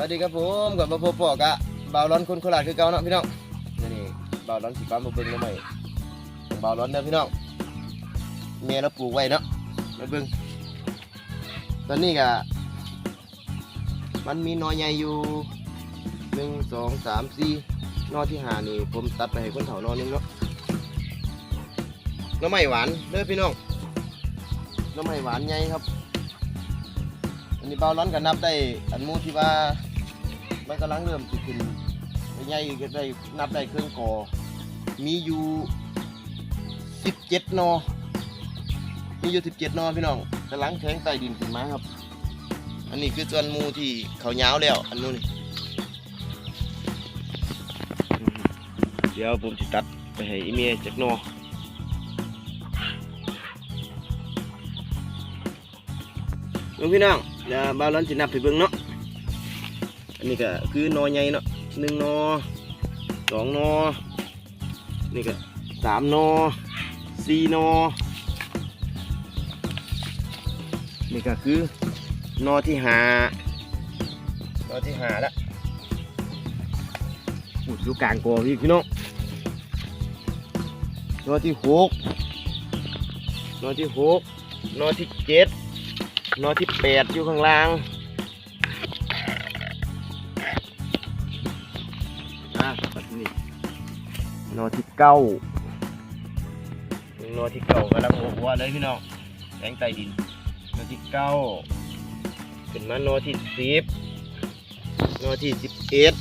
วัสดีครับผมกับมาพบปอกะบ่าวร้อนคนโคราชคือเก่าเนาะพี่น้องนี่นี่บ่าวร้อนสีฟ้ามาเบิ่งมาใหม่บ่าวร้อนเด้อพี่น้องเมียเราปลูกไว้เนาะมาเบิ่งตอนนี้กะมันมีนอใหญ่อยู่หนึ่งสองสามสี่นอที่หานี่ผมตัดไปให้คนเถานอหนึงเนาะน้อไม้หวานเด้อพี่น้องน้อไม้หวานใหญ่ครับอันนี้เบาร้อนก็นับได้อันมูที่ว่า มันกำลังเริ่มสิขึ้นใหญ่ก็ได้นับได้เครื่องกอมีอยู่สิบเจ็ดนอ มีอยู่สิบเจ็ดนอพี่น้องกำลังแทงใต้ดินขึ้นมาครับ อันนี้คือส่วนมูที่เขายาวแล้ว อันนู้นนี่เดี๋ยวผมจะตัดไปให้อีเมียจากนอเบิ่งพี่น้องเดี๋ยวบาวร้อนสินับให้เบิ่งเนาะ นนี้ก็คือนอใหญ่เนาะหนึ่งนอสองนอนี่ก็สามนอสี่นอนี่ก็คือนอที่หานอที่หาละอุดอยู่กลางกอพี่พี่น้องนอที่หกนอที่หกนอที่เจ็ดนอที่แปดอยู่ข้างล่าง นอที่เก้านอที่เก้ากำลังหัวๆเลยพี่น้องแสงใต้ดินนอที่เก้าขึ้นมานอที่สิบนอที่สิบเอ็ด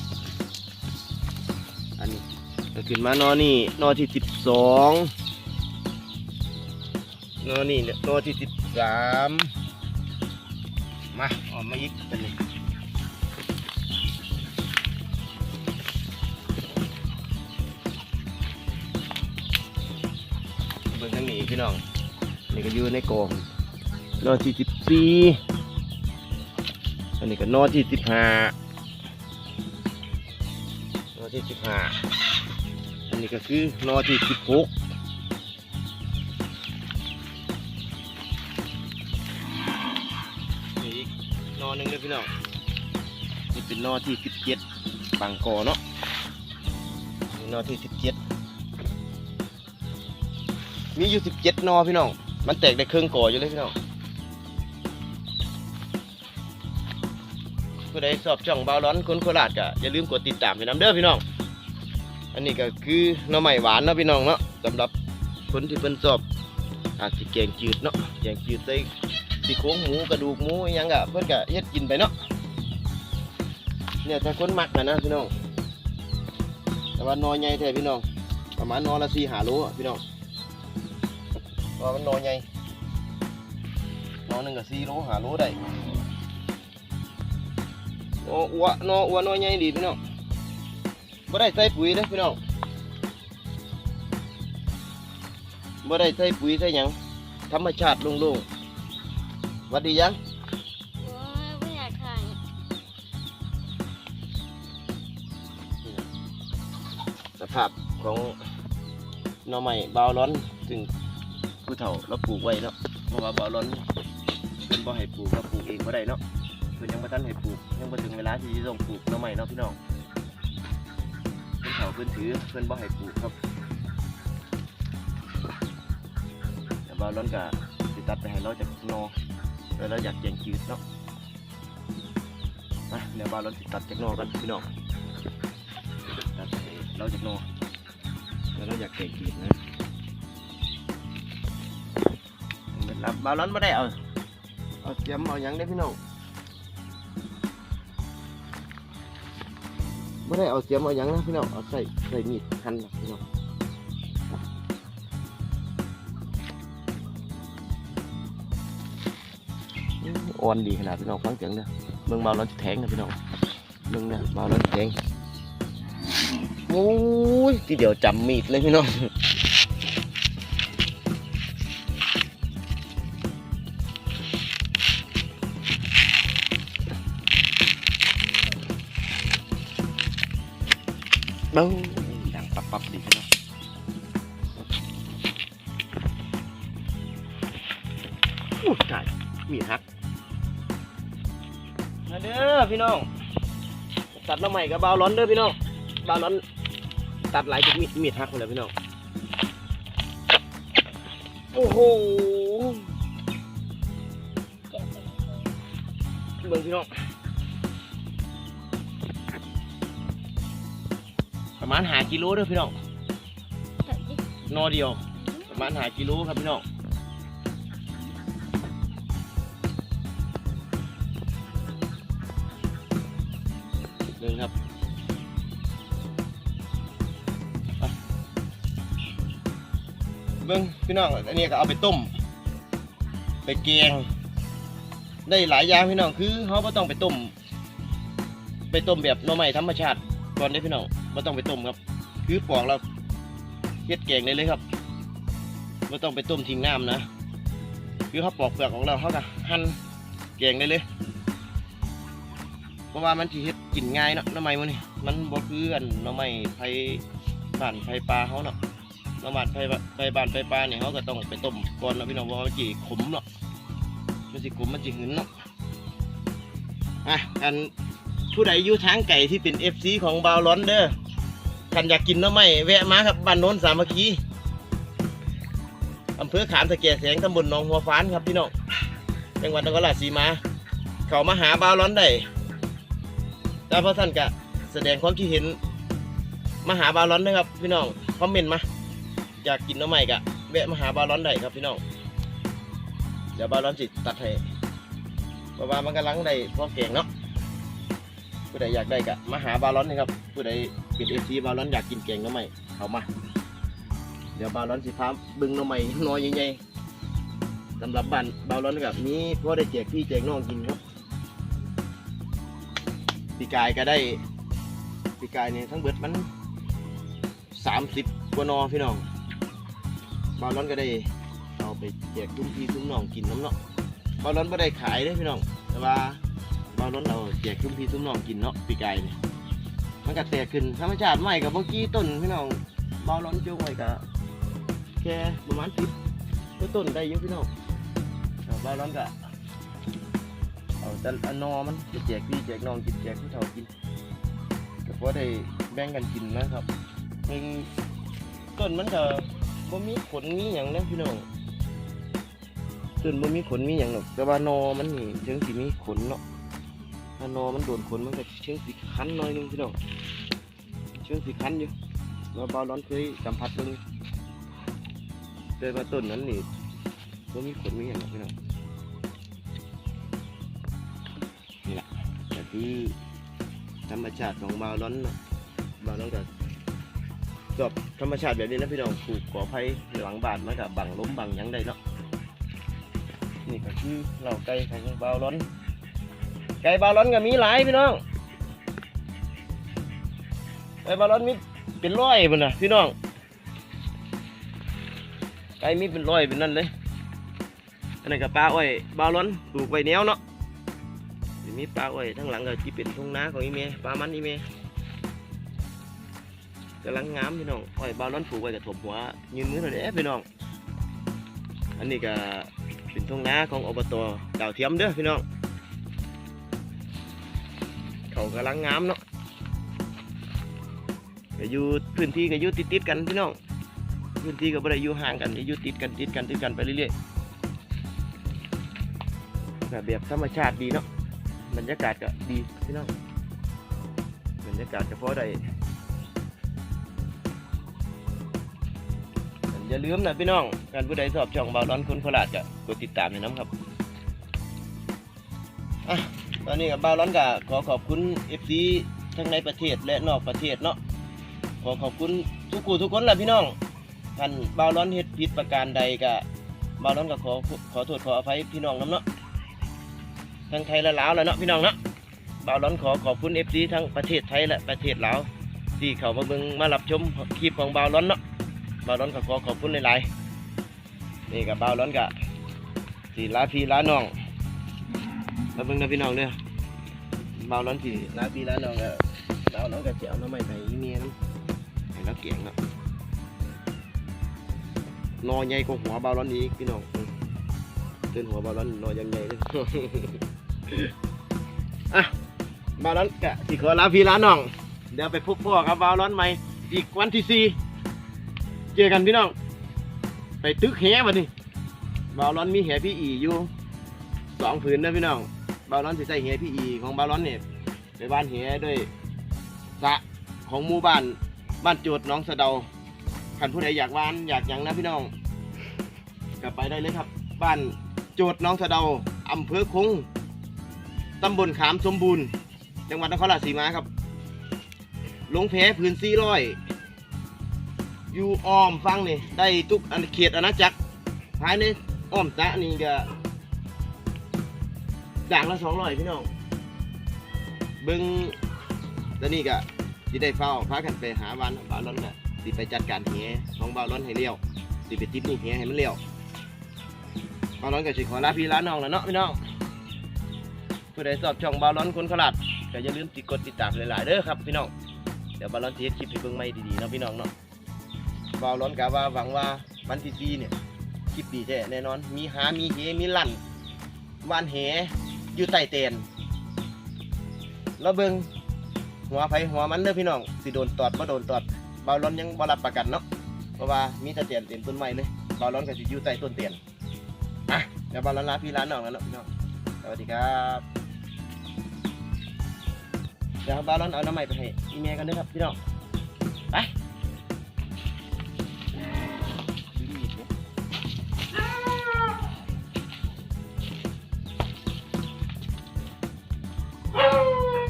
อันนี้ขึ้นมานอนี่นอที่สิบสองนอนี่เนี่ยนอที่สิบสามมาออกมาอีกตัวนี้ บิ่งทางนี้พี่น้องนี่ก็อยู่ในกองนอนที่สิบสี่อันนี้ก็นอนที่สิบห้านอนที่สิบห้าอันนี้ก็คือนอนที่สิบหกนี่อีกนอหนึ่งเลยพี่น้องนี่เป็นนอที่สิบเจ็ดบางกอเนาะนี่นอที่สิบเจ็ด มีอยู่สิบเจ็ดนอพี่น้อง มันแตกได้เครื่องก่ออยู่เลยพี่น้องผู้ใดสอบช่องเบาร้อนคนโคราชก็อย่าลืมกดติดตามให้น้ำเด้อพี่น้อง อันนี้ก็คือหน่อไม้หวานเนาะพี่น้องเนาะสำหรับคนที่เพิ่นสอบอาจสิแกงจืดเนาะแกงจืดใส่ซี่โครงหมูกระดูกหมูยังกะเพื่อนกะเฮ็ดกินไปเนาะเนี่ยแต่คนมักนะนะพี่น้องแต่ว่านอใหญ่แท้พี่น้อง ประมาณนอละสี่หาโลพี่น้อง ว่ามันนอใหญ่นอหนึ่งกับสี่โลหาโลได้นออ้วนออ้วนนอใหญ่ดีพี่น้องบ่ได้ใส่ปุ๋ยเลยพี่น้องบ่ได้ใส่ปุ๋ยใส่หยังธรรมชาติโล่งๆหวัดดียังโอ้ยไม่อยากถ่ายสภาพของหน่อไม้บาวร้อนซึ่ง ผู้เฒ่าเราปลูกไว้เนาะเพราะว่าบาวร้อนเพิ่นบ่ให้ปลูกเราปลูกเองบ่ได้เนาะเพิ่นยังบ่ทันให้ปลูกยังบ่ถึงเวลาที่จะต้องปลูกหน่อไม้เนาะพี่น้องเพิ่นเฒ่าเพิ่นถือเพิ่นบ่ให้ปลูกครับแต่บาวร้อนก็สิตัดไปให้เราจากนอแล้วเราอยากแกงจืดเนาะมาเดี๋ยวบาวร้อนสิตัดจากนอกันพี่น้องตัดเราจากนอแล้วเราอยากแกงจืดนะ เป็นรับบาลอนไม่ได้เอาเอาเสียมเอาหยังได้พี่น้องไม่ได้เอาเสียมเอาหยังนะพี่น้องเอาใส่ใส่มีดหั่นนะพี่น้องอื้ออ่อนดีขนาดพี่น้องฟังเสียงเด้อเบิ่งเบาแล้วจะแทงนะพี่น้องเบิ่งเนี่ยเบาแล้วจะแทงโอ้ยทีเดียวจำมีดเลยพี่น้อง เบ้าดังปับปับดีน้องโอ้ยตายมีดหักมาเด้อพี่น้อง ตัดหน้ำใหม่กับเบาร้อนเด้อพี่น้องเบาร้อน ตัดหลายจุดมีดมีดหักหมดเลยพี่น้อง โอ้โหเจ็บไปเลยเบิ่งพี่น้อง ประมาณหากิโลเด้อพี่น้องตัดดินอเดียว ประมาณหากิโลครับพี่น้องเดินครับไปเบิ้งพี่น้องอันนี้ก็เอาไปต้ม ไปแกง ได้หลายอย่างพี่น้องคือเขาไม่ต้องไปต้ม ไปต้มแบบหน่อไม้ธรรมชาติก่อนได้อพี่น้อง ไม่ต้องไปต้มครับ คือปอกแล้วเฮ็ดแกงได้เลยครับไม่ต้องไปต้มทิ้งน้ำนะ คือเขาปอกเปลือกของเราเขาก็หั่นแกงได้เลย เพราะว่ามันสิเฮ็ดกินง่ายเนาะน้ำไม้มันนี่มันบ่คืออันน้ำไม้ไผ่บ้านไผ่ปลาเขาเนาะน้ำมันไผไผบ้านไผ่ปลาเนี่ยเขาก็ต้องไปต้มก่อนนะพี่น้องว่ามันสิขมเนาะมันสิขมมันสิหึนเนาะอะอันผู้ใดอยู่ทางไก่ที่เป็น FC ของบาวร้อนเด้อ คันอยากกินน้ำไม้แวะมาครับบ้านโน้นสามัคคีอำเภอขามตะแกแสงตำบลหนองหัวฟ้านครับพี่น้องจังหวัดนครราชสีมา เขามาหาบาวร้อนได้แต่พอท่านกะแสดงความคิดเห็นมาหาบาวร้อนนะครับ พี่น้องคอมเมนต์มาอยากกินน้ำใหม่กะแวะมาหาบาวร้อนได้ครับพี่น้องเดี๋ยวบาวร้อนจิตตัดให้เพราะว่ามันกำลังได้พอเก่งเนาะผู้ใดอยากได้กะมาหาบาวร้อนนะครับผู้ใด เป็นเอฟซีบาวร้อนอยากกินเก่งน้ำใหม่เขามา เดี๋ยวบาลอนสิพาบึงน้องใหม่น้อยใหญ่ๆสำหรับบ้านบาลอนกับนี้พ่อได้แจกพี่แจกน้องกินครับปีกายก็ได้ปีกายเนี่ยทั้งเบิดมันสามสิบกว่านอพี่น้องบาลอนก็ได้เอาไปแจกทุ่มพี่ทุ่มน้องกินน้ำเนาะบาลอนไม่ได้ขายเด้พี่น้องแต่ว่าบาลอนเอาแจกทุ่มพี่ทุ่มน้องกินเนาะปีกายเนี่ย มันก็แตกขึ้นธรรมชาติใหม่กับเมื่อกี้ต้นพี่น้องบาลอนเจ้าไว้กับแค่ประมาณสิบต้นต้นได้เยอะพี่น้องเอาบ้าร้อนก็เอาแต่อนอมันจะแจกพี่แจกน้องกินแจกผู้เฒ่ากินก็พอได้แบ่งกันกินนะครับหนึ่งต้นมันก็บ่มีขนมีอย่างนะพี่น้องต้นบ่มีขนมีอย่างหรอกแต่ว่านอมันนี่เชิงสิมีขนเนาะ ถ้านอมันโดนขนมันก็เชิงสิคันหน่อยนึงพี่น้องเชิงสิคันอยู่ว่าบ้าร้อนเคยสัมผัสเบิ่งเดินมาต้นนั้นนี่ก็มีขนมีอย่างพี่น้องนี่แหละแต่คือธรรมชาติของบาวร้อนเนาะบาวร้อนกับจบธรรมชาติแบบนี้นะพี่น้องปลูกขอไผ่หลังบานมากับบังล้มบังยังได้เนาะนี่ก็คือเราไก่ของบาวร้อน ไก่บาวร้อนก็มีหลายพี่น้องไก่บาวร้อนมีเป็นร้อยมันนะพี่น้องไก่มีเป็นร้อยเป็นนั่นเลยอันนั้นกับปลาอ้อยบาวร้อนปลูกไว้แนวเนาะมีปลาอ้อยทั้งหลังก็ที่เป็นทุ่งนาของอีเมย์ปลามันอีเมย์กำลังงามพี่น้องอ้อยบาวร้อนปลูกไว้กับถมหัวยืนมือหน่อยเด้พี่น้อง อันนี้ก็เป็นทุ่งนาของอบตดาวเทียมเด้อพี่น้อง เขากำลังงามเนาะก็อยู่พื้นที่ก็อยู่ติดๆกันพี่น้อง พื้นที่ก็บ่ได้อยู่ห่างกันอยู่ติดกันติดกันติดกันไปเรื่อยๆแบบธรรมชาติดีเนาะ บรรยากาศก็ดีพี่น้อง บรรยากาศก็พอได้อย่าลืมนะพี่น้องการผู้ใดชอบช่องบาลอนคนโคราชก็กดติดตามในน้ำครับอะ ตอนนี้กับบาลอนก็ขอขอบคุณ FC ทั้งในประเทศและนอกประเทศเนาะขอขอบคุณทุกคู่ทุกคนแหละพี่น้องท่านบ่าวร้อนเฮ็ดผิดประการใดก็บ่าวร้อนก็ขอขอโทษขออภัยพี่น้องน้ำเนาะทั้งไทยและลาวแล้วเนาะพี่น้องเนาะบ่าวร้อนขอขอบคุณ FC ทั้งประเทศไทยและประเทศลาวที่เขามาเบิ่งมารับชมคลิปของบ่าวร้อนเนาะบ่าวร้อนก็ขอขอบคุณหลายๆนี่กับบ่าวร้อนก็สิลาพี่ลาน้อง มาเบิ่งนะพี่น้องเด้อบ่าวร้อนสิลานพี่ลานน้องก็บ่าวร้อนก็สิเอาน้ำใหม่ไปอีเมียน้ำให้เราเกียงเนาะนอใหญ่กว่าหัวบาลอนอีกพี่น้องเต้นหัวบาลอนนอยังใหญ่เลยอะบาวร้อนกะสิขอลาพี่ลานน้องเดี๋ยวไปพบพ่อกับบาวร้อนใหม่อีกวันที่สี่เจอกันพี่น้องไปตึกแหวันนี้บาวร้อนมีแหพี่อีอยู่สองผืนนะพี่น้อง บาร้อนสิใส่แหพี่อีของบาร้อนเนี่ยไปบ้านแหด้วยสะของหมู่บ้านบ้านโจดน้องสะเดาคันผู้ใดอยากวานอยากหยังนะพี่น้องกลับไปได้เลยครับ บ้านโจดน้องสะเดาอำเภอคงตำบลขามสมบูรณ์ จังหวัดนครราชสีมาครับลงแพ้พื้นซี่ร้อยอยู่อ้อมฟังนี่ได้ทุกอันเขตอาณาจักรภายในอ้อมตะนี่ก็ ด่างละสองร้อยพี่น้องเบิ้งแล้วนี่ก็สิได้เฝ้าพากันไปหาวันบาร้อนก็สิไปจัดการแหของบาร้อนให้เลี้ยวสิไปติดนี่แหให้มันเลี้ยวบาร้อนก็สิขอลาพี่ลาน้องแล้วเนาะพี่น้องผู้ใดสอบช่องบาร้อนคนขลาดก็อย่าลืมติดกดติดตามหลายๆเด้อครับพี่น้องเดี๋ยวบอลลอนสิเฮ็ดคลิปให้เบิ่งใหม่ดีๆเนาะพี่น้องเนาะบอลลอนกะว่าหวังว่าวันที่สี่เนี่ยคลิปดีแท้แน่นอน มีหามีเฮมีลั่นวานเห อยู่ใต้เตียนแล้วเบิงหัวไผหัวมันเด้อพี่น้องสิโดนตอดบ่โดนตอดบอลลอนยังบ่รับประกันเนาะเพราะว่ามีแต่เตียนเต็มต้นไม้เลยบอลลอนก็สิอยู่ใต้ต้นเตียนอะเดี๋ยวบอลลอนลาพี่ลาน้องแล้วเนาะพี่น้องสวัสดีครับเดี๋ยวบาลอนเอาน้ำใหม่ไปให้อีเมลกันด้วยครับพี่น้อง